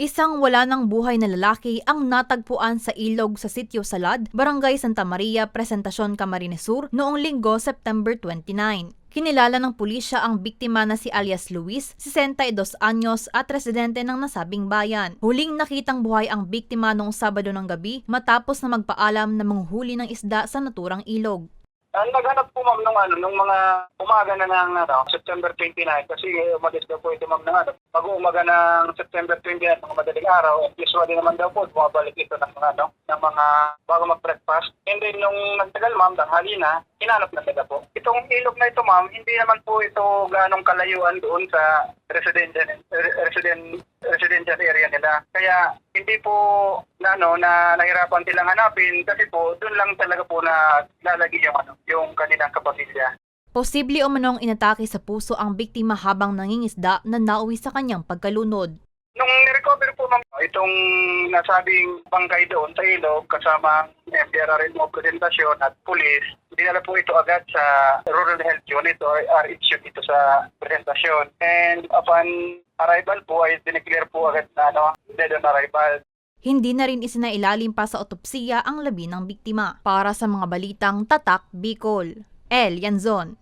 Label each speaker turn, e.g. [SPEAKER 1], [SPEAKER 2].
[SPEAKER 1] Isang wala ng buhay na lalaki ang natagpuan sa ilog sa Sitio Salad, Barangay Santa Maria, Presentacion, Camarines Sur noong linggo, September 29. Kinilala ng pulisya ang biktima na si alias Luis, 62 anyos at residente ng nasabing bayan. Huling nakitang buhay ang biktima noong Sabado ng gabi matapos na magpaalam na manghuli ng isda sa naturang ilog.
[SPEAKER 2] Ah, naghanap po ma'am nung ano, nung mga umaga na ng ano, September 29 kasi umalis daw po ito ma'am ng ano, mag-uumaga ng September 29 mga madaling araw and usually naman daw po bumabalik ito ng mga ano, ng mga bago mag-breakfast. And then nung nagtagal ma'am, tanghali na, hinanap na nila po. Itong ilog na ito ma'am, hindi naman po ito ganong kalayuan doon sa residential re- resident residential area nila. Kaya hindi po na ano na nahirapan silang hanapin kasi po doon lang talaga po na lalagi yung ano yung kanilang kapamilya.
[SPEAKER 1] Posible o manong inatake sa puso ang biktima habang nangingisda na nauwi sa kanyang pagkalunod.
[SPEAKER 2] Nung nirecover po ma'am itong nasabing bangkay doon sa ilog kasama ang MPRRN mo presentasyon at pulis, dinala po ito agad sa Rural Health Unit or RH dito sa presentasyon. And upon arrival po ay dineclare po agad na ano, dead on arrival.
[SPEAKER 1] Hindi na rin isinailalim pa sa otopsiya ang labi ng biktima para sa mga balitang Tatak Bicol. El Yanzon,